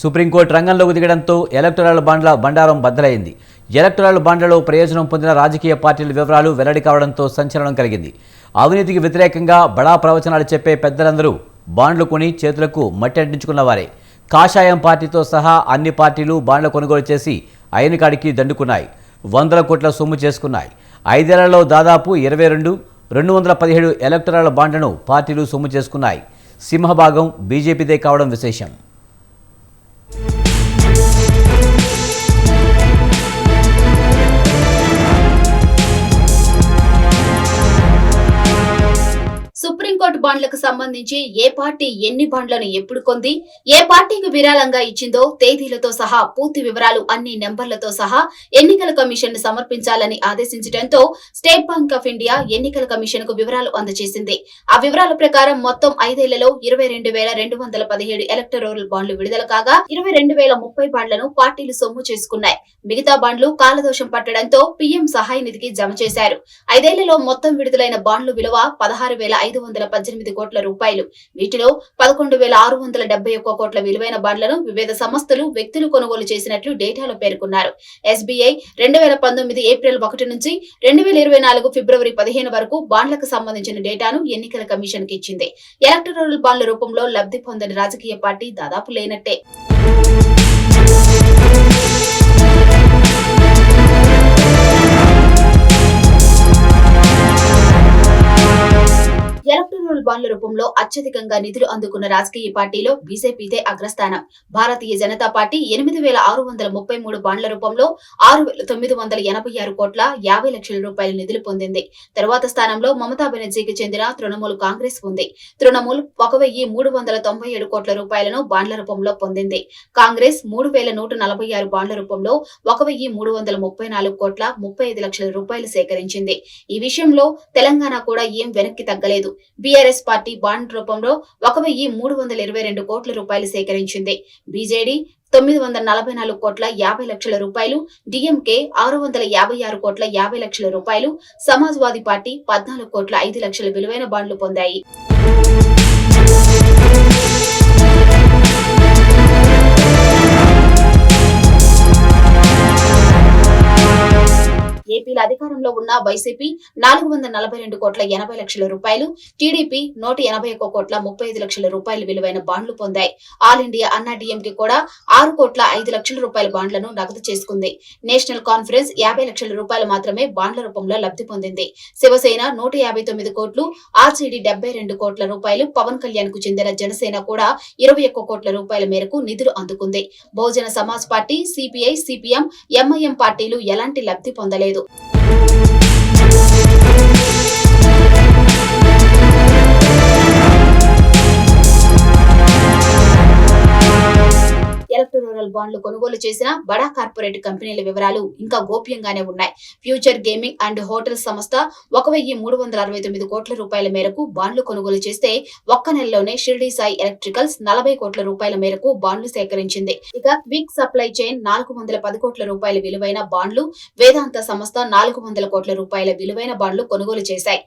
Supreme court రంగంలోకి దిగడంతో electoral బాండ్ల బండారం బద్దలైంది. ఎలక్టరల్ బాండ్లలో ప్రయోజనం పొందిన రాజకీయ పార్టీల వివరాలు వెల్లడి కావడంతో సంచలనం కలిగింది. అవినీతికి వ్యతిరేకంగా బడా ప్రవచనాలు చెప్పే పెద్దలందరూ బాండ్లు కొని చేతులకు మట్టి అంటించుకున్న వారే. కాషాయం పార్టీతో సహా అన్ని పార్టీలు బాండ్ల కొనుగోలు చేసి అయిన కాడికి దండుకున్నాయి. వందల కోట్ల సొమ్ము చేసుకున్నాయి. ఐదేళ్ళలో దాదాపు ఇరవై రెండు రెండు వందల పదిహేడు ఎలక్టరల్ బాండ్లను పార్టీలు సొమ్ము చేసుకున్నాయి. సింహభాగం బీజేపీదే కావడం విశేషం. బాండ్లకు సంబంధించి ఏ పార్టీ ఎన్ని బాండ్లను ఎప్పుడు కొంది ఏ పార్టీకి విరాళంగా ఇచ్చిందో తేదీలతో సహా పూర్తి వివరాలు అన్ని నెంబర్లతో సహా ఎన్నికల కమిషన్ను సమర్పించాలని ఆదేశించడంతో స్టేట్ బ్యాంక్ ఆఫ్ ఇండియా ఎన్నికల కమిషన్కు వివరాలు అందజేసింది. ఆ వివరాల ప్రకారం మొత్తం ఐదేళ్ళలో ఇరవై రెండు వేల రెండు వందల పదిహేడు ఎలక్టోరల్ బాండ్లు విడుదల కాగా ఇరవై రెండు వేల ముప్పై బాండ్లను పార్టీలు సొమ్ము చేసుకున్నాయి. మిగతా బాండ్లు కాలదోషం పట్టడంతో పీఎం సహాయ నిధికి జమ చేశారు. ఐదేళ్ళలో మొత్తం విడుదలైన బాండ్లు విలువ పదహారు వేల ఐదు వందల పద్దెనిమిది కోట్ల రూపాయలు. వీటిలో పదకొండు వేల ఆరు వందల డెబ్బై ఒక్క కోట్ల విలువైన బాండ్లను వివిధ సంస్థలు వ్యక్తులు కొనుగోలు చేసినట్లు డేటాలో పేర్కొన్నారు. ఎస్బీఐ రెండు వేల పంతొమ్మిది ఏప్రిల్ ఒకటి నుంచి రెండు వేల ఇరవై నాలుగు ఫిబ్రవరి పదిహేను వరకు బాండ్లకు సంబంధించిన డేటాను ఎన్నికల కమిషన్కి ఇచ్చింది. ఎలక్టోరల్ బాండ్ల రూపంలో లబ్ధి పొందని రాజకీయ పార్టీ దాదాపు లేనట్టే. రూపంలో అత్యధికంగా నిధులు అందుకున్న రాజకీయ పార్టీలో బీజేపీదే అగ్రస్థానం. భారతీయ జనతా పార్టీ ఎనిమిది వేల ఆరు వందల ముప్పై మూడు బాండ్ల రూపంలో ఆరు వేల తొమ్మిది వందల ఎనభై ఆరు కోట్ల యాభై లక్షల రూపాయల నిధులు పొందింది. తర్వాత స్థానంలో మమతా బెనర్జీకి చెందిన తృణమూల్ కాంగ్రెస్ ఉంది. తృణమూల్ ఒక వెయ్యి మూడు వందల తొంభై ఏడు కోట్ల రూపాయలను బాండ్ల రూపంలో పొందింది. కాంగ్రెస్ మూడు వేల నూట నలభై ఆరు బాండ్ల రూపంలో ఒక వెయ్యి మూడు వందల ముప్పై నాలుగు కోట్ల ముప్పై ఐదు లక్షల రూపాయలు సేకరించింది. ఈ విషయంలో తెలంగాణ కూడా ఏం వెనక్కి తగ్గలేదు. బీఆర్ఎస్ పార్టీ బాండ్ రూపంలో ఒక వెయ్యి మూడు వందల ఇరవై రెండు కోట్ల రూపాయలు సేకరించింది. బీజేడీ తొమ్మిది వందల నలభై నాలుగు కోట్ల యాభై లక్షల రూపాయలు డిఎంకే ఆరు వందల యాభై ఆరు కోట్ల యాభై లక్షల రూపాయలు సమాజ్వాదీ పార్టీ పద్నాలుగు కోట్ల ఐదు లక్షల విలువైన బాండ్లు పొందాయి. అధికారంలో ఉన్న వైసీపీ నాలుగు వందల నలభై రెండు కోట్ల ఎనభై లక్షల రూపాయలు టీడీపీ నూట ఎనభై ఒక్క కోట్ల ముప్పై ఐదు లక్షల రూపాయల విలువైన బాండ్లు పొందాయి. ఆల్ ఇండియా అన్నా డిఎంకే కూడా ఆరు కోట్ల ఐదు లక్షల రూపాయల బాండ్లను నగదు చేసుకుంది. నేషనల్ కాన్ఫరెన్స్ యాభై లక్షల రూపాయలు మాత్రమే బాండ్ల రూపంలో లబ్ధి పొందింది. శివసేన నూట యాభై తొమ్మిది కోట్లు ఆర్సీడీ డెబ్బై రెండు కోట్ల రూపాయలు పవన్ కళ్యాణ్కు చెందిన జనసేన కూడా ఇరవై ఒక్క కోట్ల రూపాయల మేరకు నిధులు అందుకుంది. Bahujan Samaj party CPI CPM MIM పార్టీలు ఎలాంటి లబ్ధి పొందలేదు. Música ఎలక్టోరల్ బాండ్లు కొనుగోలు చేసిన బడా కార్పొరేట్ కంపెనీల వివరాలు ఇంకా గోప్యంగానే ఉన్నాయి. ఫ్యూచర్ గేమింగ్ అండ్ హోటల్ సంస్థ ఒక వెయ్యి మూడు వందల అరవై తొమ్మిది కోట్ల రూపాయల మేరకు బాండ్లు కొనుగోలు చేస్తే ఒక్క నెలలోనే షిర్డీ సాయి ఎలక్ట్రికల్స్ నలభై కోట్ల రూపాయల మేరకు బాండ్లు సేకరించింది. ఇక క్విక్ సప్లై చైన్ నాలుగు వందల పది కోట్ల రూపాయల విలువైన బాండ్లు వేదాంత సంస్థ నాలుగు వందల కోట్ల రూపాయల విలువైన బాండ్లు కొనుగోలు చేశాయి.